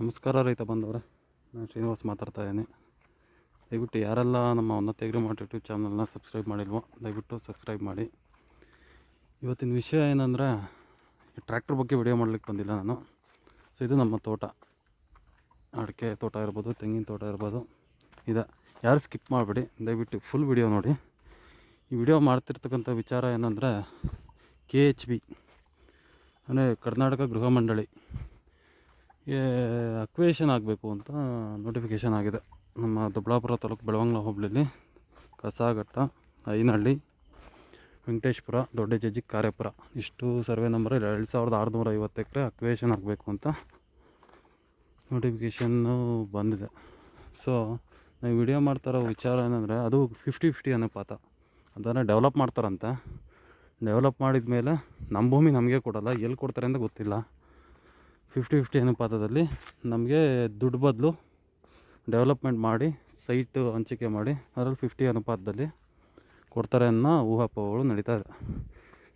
ನಮಸ್ಕಾರ ರೈತ ಬಂದವರ ನಾನು ಶ್ರೀನಿವಾಸ್ ಮಾತಾಡ್ತಾ ಇದ್ದೀನಿ. ದಯವಿಟ್ಟು ಯಾರೆಲ್ಲ ನಮ್ಮ ಉನ್ನತ ಅಗ್ರಿಮಾರ್ಟ್ ಯೂಟ್ಯೂಬ್ ಚಾನಲ್ನ ಸಬ್ಸ್ಕ್ರೈಬ್ ಮಾಡಿಲ್ವೋ, ದಯವಿಟ್ಟು ಸಬ್ಸ್ಕ್ರೈಬ್ ಮಾಡಿ. ಇವತ್ತಿನ ವಿಷಯ ಏನಂದರೆ ಟ್ರ್ಯಾಕ್ಟ್ರ್ ಬಗ್ಗೆ ವಿಡಿಯೋ ಮಾಡಲಿಕ್ಕೆ ಬಂದಿಲ್ಲ ನಾನು. ಸೊ ಇದು ನಮ್ಮ ತೋಟ. ಅಡಿಕೆ ತೋಟ ಇರ್ಬೋದು, ತೆಂಗಿನ ತೋಟ ಇರ್ಬೋದು. ಇದೆ ಯಾರು ಸ್ಕಿಪ್ ಮಾಡಬೇಡಿ, ದಯವಿಟ್ಟು ಫುಲ್ ವಿಡಿಯೋ ನೋಡಿ. ಈ ವಿಡಿಯೋ ಮಾಡ್ತಿರ್ತಕ್ಕಂಥ ವಿಚಾರ ಏನಂದರೆ ಕೆ ಎಚ್ ಬಿ ಅಂದರೆ ಕರ್ನಾಟಕ ಗೃಹ ಮಂಡಳಿ. ಅಕ್ವೇಷನ್ ಆಗಬೇಕು ಅಂತ ನೋಟಿಫಿಕೇಷನ್ ಆಗಿದೆ. ನಮ್ಮ ದೊಡ್ಡಾಪುರ ತಾಲೂಕು ಬೆಳವಂಗ್ಲ ಹೋಬಳಿಲಿ ಕಸಾಘಟ್ಟ ಐನಹಳ್ಳಿ, ವೆಂಕಟೇಶ್ಪುರ ದೊಡ್ಡ ಜಜ್ಜಿ ಕಾರ್ಯಪುರ. ಇಷ್ಟು ಸರ್ವೆ ನಂಬರ್ ಎರಡು ಸಾವಿರದ ಆರುನೂರ ಐವತ್ತು ಎಕರೆ ಅಕ್ವೇಷನ್ ಆಗಬೇಕು ಅಂತ ನೋಟಿಫಿಕೇಷನ್ನು ಬಂದಿದೆ. ಸೊ ನಾವು ವಿಡಿಯೋ ಮಾಡ್ತಾರೋ ವಿಚಾರ ಏನಂದರೆ, ಅದು ಫಿಫ್ಟಿ ಫಿಫ್ಟಿ ಅನುಪಾತ ಅದನ್ನು ಡೆವಲಪ್ ಮಾಡ್ತಾರಂತೆ. ಡೆವಲಪ್ ಮಾಡಿದ ಮೇಲೆ ನಮ್ಮ ಭೂಮಿ ನಮಗೆ ಕೊಡಲ್ಲ. ಎಲ್ಲಿ ಕೊಡ್ತಾರೆ ಅಂತ ಗೊತ್ತಿಲ್ಲ. ಫಿಫ್ಟಿ ಫಿಫ್ಟಿ ಅನುಪಾತದಲ್ಲಿ ನಮಗೆ ದುಡ್ಡು ಬದಲು ಡೆವಲಪ್ಮೆಂಟ್ ಮಾಡಿ, ಸೈಟು ಹಂಚಿಕೆ ಮಾಡಿ ಅದರಲ್ಲಿ ಫಿಫ್ಟಿ ಅನುಪಾತದಲ್ಲಿ ಕೊಡ್ತಾರೆ ಅನ್ನೋ ಊಹಾಪೋಹಗಳು ನಡೀತಾ ಇದೆ.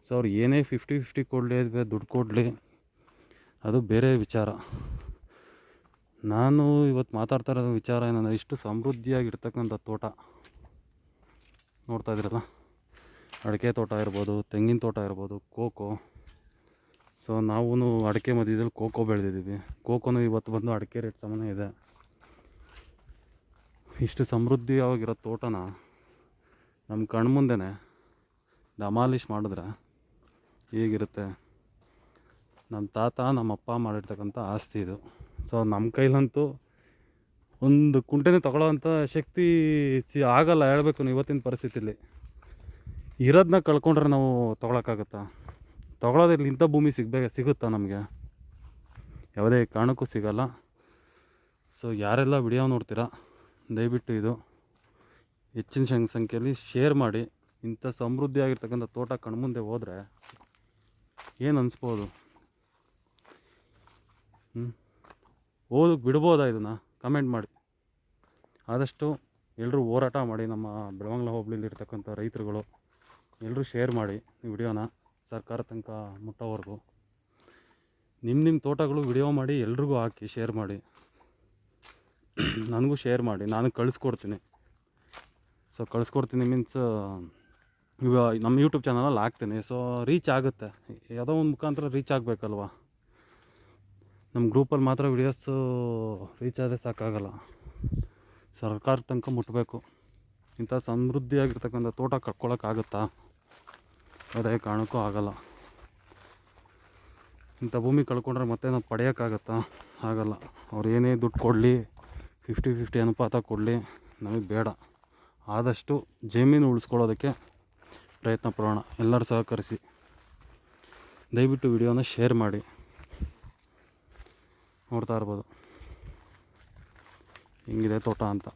ಸೊ ಅವ್ರು ಏನೇ ಫಿಫ್ಟಿ ಫಿಫ್ಟಿ ಕೊಡಲಿ ಅಥವಾ ದುಡ್ಡು ಕೊಡಲಿ, ಅದು ಬೇರೆ ವಿಚಾರ. ನಾನು ಇವತ್ತು ಮಾತಾಡ್ತಾ ಇರೋ ವಿಚಾರ ಏನಂದರೆ, ಇಷ್ಟು ಸಮೃದ್ಧಿಯಾಗಿರ್ತಕ್ಕಂಥ ತೋಟ ನೋಡ್ತಾ ಇದ್ದೀರಲ್ಲ? ಅಡಿಕೆ ತೋಟ ಇರ್ಬೋದು, ತೆಂಗಿನ ತೋಟ ಇರ್ಬೋದು, ಕೋಕೋ ಸೊ ನಾವು ಅಡಿಕೆ ಮಧ್ಯದಲ್ಲಿ ಕೋಕೋ ಬೆಳೆದಿದ್ದೀವಿ. ಕೋಕೋನು ಇವತ್ತು ಬಂದು ಅಡಿಕೆ ರೇಟ್ ಸಮಾನ ಇದೆ. ಇಷ್ಟು ಸಮೃದ್ಧಿಯಾಗಿರೋ ತೋಟನ ನಮ್ಮ ಕಣ್ಮುಂದೆ ಡಮಾಲಿಷ್ ಮಾಡಿದ್ರೆ ಹೇಗಿರುತ್ತೆ ನಮ್ಮ ತಾತ, ನಮ್ಮ ಅಪ್ಪ ಮಾಡಿರ್ತಕ್ಕಂಥ ಆಸ್ತಿ ಇದು. ಸೊ ನಮ್ಮ ಕೈಲಂತೂ ಒಂದು ಕುಂಟೆನೇ ತಗೊಳ್ಳೋವಂಥ ಶಕ್ತಿ ಸಿ ಆಗಲ್ಲ ಹೇಳ್ಬೇಕು ಇವತ್ತಿನ ಪರಿಸ್ಥಿತಿಲಿ. ಇರೋದನ್ನ ಕಳ್ಕೊಂಡ್ರೆ ನಾವು ತೊಗೊಳಕ್ಕಾಗತ್ತಾ? ತೊಗೊಳೋದಿಲ್ಲ ಇಂಥ ಭೂಮಿ ಸಿಗಬೇಕು, ಸಿಗುತ್ತಾ ನಮಗೆ? ಯಾವುದೇ ಕಾರಣಕ್ಕೂ ಸಿಗಲ್ಲ. ಸೊ ಯಾರೆಲ್ಲ ವಿಡಿಯೋ ನೋಡ್ತೀರಾ, ದಯವಿಟ್ಟು ಇದು ಹೆಚ್ಚಿನ ಸಂಖ್ಯೆ ಸಂಖ್ಯೆಯಲ್ಲಿ ಶೇರ್ ಮಾಡಿ. ಇಂಥ ಸಮೃದ್ಧಿಯಾಗಿರ್ತಕ್ಕಂಥ ತೋಟ ಕಣ್ಮುಂದೆ ಹೋದರೆ ಏನು ಅನಿಸ್ಬೋದು? ಹ್ಞೂ ಓದಕ್ಕೆ ಬಿಡ್ಬೋದಾ ಇದನ್ನು? ಕಮೆಂಟ್ ಮಾಡಿ. ಆದಷ್ಟು ಎಲ್ಲರೂ ಹೋರಾಟ ಮಾಡಿ ನಮ್ಮ ಬೆಳವಂಗ್ಲ ಹೋಬಳಿಲಿರ್ತಕ್ಕಂಥ ರೈತರುಗಳು. ಎಲ್ಲರೂ ಶೇರ್ ಮಾಡಿ ಈ ವಿಡಿಯೋನ ಸರ್ಕಾರ ತನಕ ಮುಟ್ಟೋವರೆಗೂ. ನಿಮ್ಮ ನಿಮ್ಮ ತೋಟಗಳು ವಿಡಿಯೋ ಮಾಡಿ ಎಲ್ರಿಗೂ ಹಾಕಿ ಶೇರ್ ಮಾಡಿ. ನನಗೂ ಶೇರ್ ಮಾಡಿ, ನಾನು ಕಳಿಸ್ಕೊಡ್ತೀನಿ. ಸೊ ಕಳಿಸ್ಕೊಡ್ತೀನಿ ಮೀನ್ಸ್ ನಮ್ಮ ಯೂಟ್ಯೂಬ್ ಚಾನಲಲ್ಲಿ ಹಾಕ್ತೀನಿ. ಸೊ ರೀಚ್ ಆಗುತ್ತೆ. ಯಾವುದೋ ಒಂದು ಮುಖಾಂತರ ರೀಚ್ ಆಗಬೇಕಲ್ವ? ನಮ್ಮ ಗ್ರೂಪಲ್ಲಿ ಮಾತ್ರ ವಿಡಿಯೋಸು ರೀಚ್ ಆದರೆ ಸಾಕಾಗಲ್ಲ. ಸರ್ಕಾರ ತನಕ ಮುಟ್ಟಬೇಕು ಇಂಥ ಸಮೃದ್ಧಿಯಾಗಿರ್ತಕ್ಕಂಥ ತೋಟ ಕಟ್ಕೊಳಕ್ಕಾಗುತ್ತಾ ಅದೇ ಕಾರಣಕ್ಕೂ ಆಗಲ್ಲ. ಇಂಥ ಭೂಮಿ ಕಳ್ಕೊಂಡ್ರೆ ಮತ್ತೆ ನಾವು ಪಡೆಯೋಕ್ಕಾಗತ್ತಾ? ಆಗಲ್ಲ. ಅವ್ರು ಏನೇ ದುಡ್ಡು ಕೊಡಲಿ ಫಿಫ್ಟಿ ಫಿಫ್ಟಿ ಅನುಪಾತ ಕೊಡಲಿ, ನಮಗೆ ಬೇಡ. ಆದಷ್ಟು ಜಮೀನು ಉಳಿಸ್ಕೊಳ್ಳೋದಕ್ಕೆ ಪ್ರಯತ್ನ ಪಡೋಣ. ಎಲ್ಲರೂ ಸಹಕರಿಸಿ. ದಯವಿಟ್ಟು ವಿಡಿಯೋನ ಶೇರ್ ಮಾಡಿ. ನೋಡ್ತಾ ಇರ್ಬೋದು. ಹಿಂಗಿದೆ ತೋಟ ಅಂತ.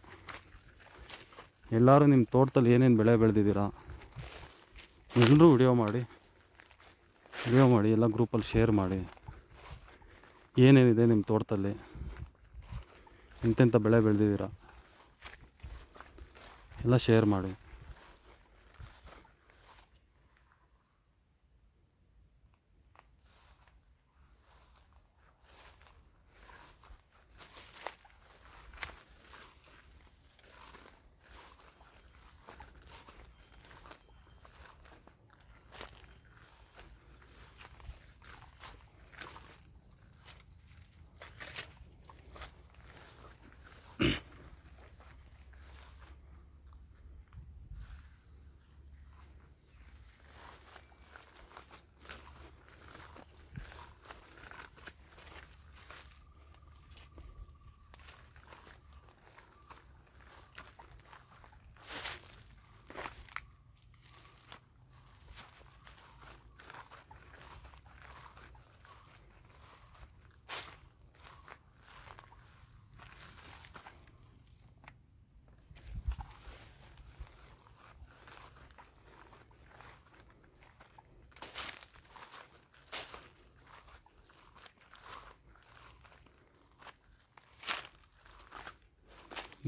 ಎಲ್ಲರೂ ನಿಮ್ಮ ತೋಟದಲ್ಲಿ ಏನೇನು ಬೆಳೆ ಬೆಳೆದಿದ್ದೀರಾ? ಎಲ್ಲರೂ ವಿಡಿಯೋ ಮಾಡಿ ವಿಡಿಯೋ ಮಾಡಿ, ಎಲ್ಲ ಗ್ರೂಪಲ್ಲಿ ಶೇರ್ ಮಾಡಿ. ಏನೇನಿದೆ ನಿಮ್ಮ ತೋಟದಲ್ಲಿ? ಎಂತೆಂಥ ಬೆಳೆ ಬೆಳೆದಿದ್ದೀರಾ? ಎಲ್ಲ ಶೇರ್ ಮಾಡಿ.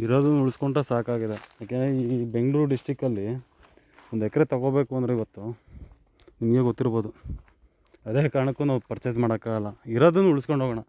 ಇರೋದನ್ನ ಉಳಿಸ್ಕೊಂಡ್ರೆ ಸಾಕಾಗಿದೆ. ಯಾಕೆಂದರೆ ಈ ಬೆಂಗಳೂರು ಡಿಸ್ಟಿಕ್ಕಲ್ಲಿ ಒಂದು ಎಕರೆ ತೊಗೋಬೇಕು ಅಂದರೆ ಇವತ್ತು ನಿಮಗೆ ಗೊತ್ತಿರ್ಬೋದು. ಅದೇ ಕಾರಣಕ್ಕೂ ನಾವು ಪರ್ಚೇಸ್ ಮಾಡೋಕ್ಕಾಗಲ್ಲ. ಇರೋದನ್ನು ಉಳಿಸ್ಕೊಂಡು ಹೋಗೋಣ.